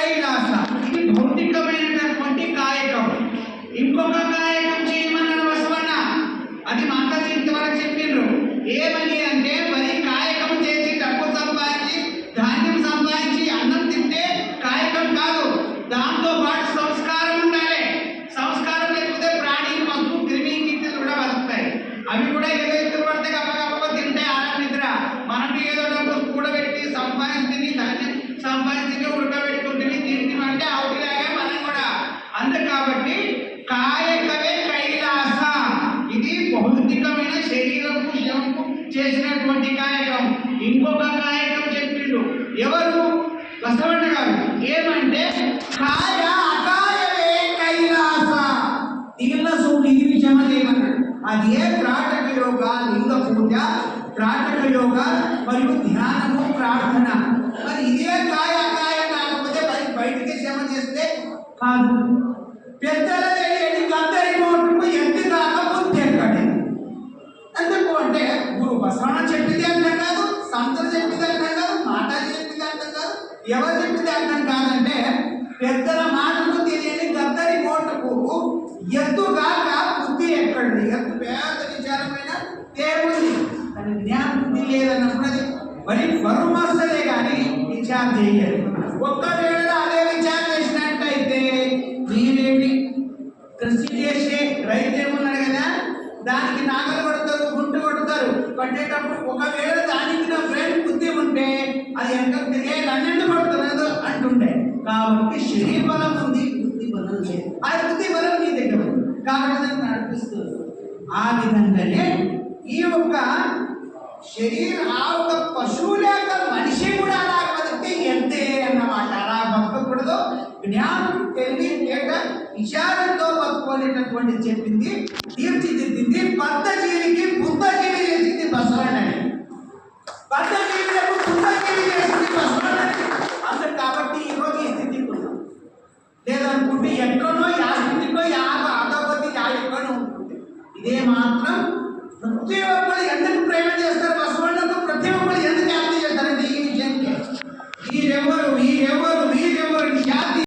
కైలాస ఇది భౌతికమైనటువంటి కాయకం. ఇంకొక కాయకం చేయమన్నాడు బసవన్న అది మన భౌతికమైన శరీరము శవము చేసినటువంటి కాయకం. ఇంకొక కాయకం చెప్పిండు. ఎవరు? బసవన్న గారు. ఏమంటే కాయ అకాయవే కైలాస. దీనిల సూటి ఇది విషయం అది ఏ త్రాటక యోగ లింగ పూజ త్రాటక యోగ మరియు ధ్యానము ప్రార్థన. మరి ఇదే కాయ కాయ కాకపోతే మరి బయటికి శ్రమ చేస్తే కాదు. పెద్దల తెలియని అందరి ఎవరు చెప్పింది అర్థం కాదంటే పెద్దల మాటలు తెలియని గద్దరి కోటకు ఎత్తుగాక బుద్ధి ఎక్కడి ఎత్తు పేద విచారమైన దేవుంది అని జ్ఞాన బుద్ధి లేదన్నప్పుడు అది మరి బరుమస్తలే కానీ విచారం చేయలేదు. ఒక్కవేళ అదే విచారం చేసినట్టయితే మీరేమి కృషి చేసే రైతు ఏమన్నాడు కదా దానికి నాగలు కొడతారు గుంటు కొడతారు పట్టేటప్పుడు ఒకవేళ దానికి నా ఫ్రెండ్ బుద్ధి ఉంటే అది ఎంత తెలియదు నన్నెందు కాబట్టి శరీర బలం ఉంది బుద్ధి బలం లేదు. ఆ బుద్ధి బలం నీ దగ్గర ఉంది. కాబట్టి దాన్ని నడిపిస్తుంది ఆ విధంగానే ఈ యొక్క శరీర ఆ ఒక పశువు లేక మనిషి కూడా అలా బతికితే ఎంతే అన్నమాట అలా బతకూడదు జ్ఞానం తెలివి లేక విచారంతో బతుకోలేటటువంటి చెప్పింది తీర్చిదిద్దింది పద్ధతి అనుకుంటే ఎక్కడో యా స్థితిలో యా అధోగతి యా ఎక్కడో ఉంటుంది ఇదే మాత్రం ప్రతి ఒక్కరు ఎందుకు ప్రేమ చేస్తారు? బస్వాళ్ళతో ప్రతి ఒక్కరు ఎందుకు యాత్ర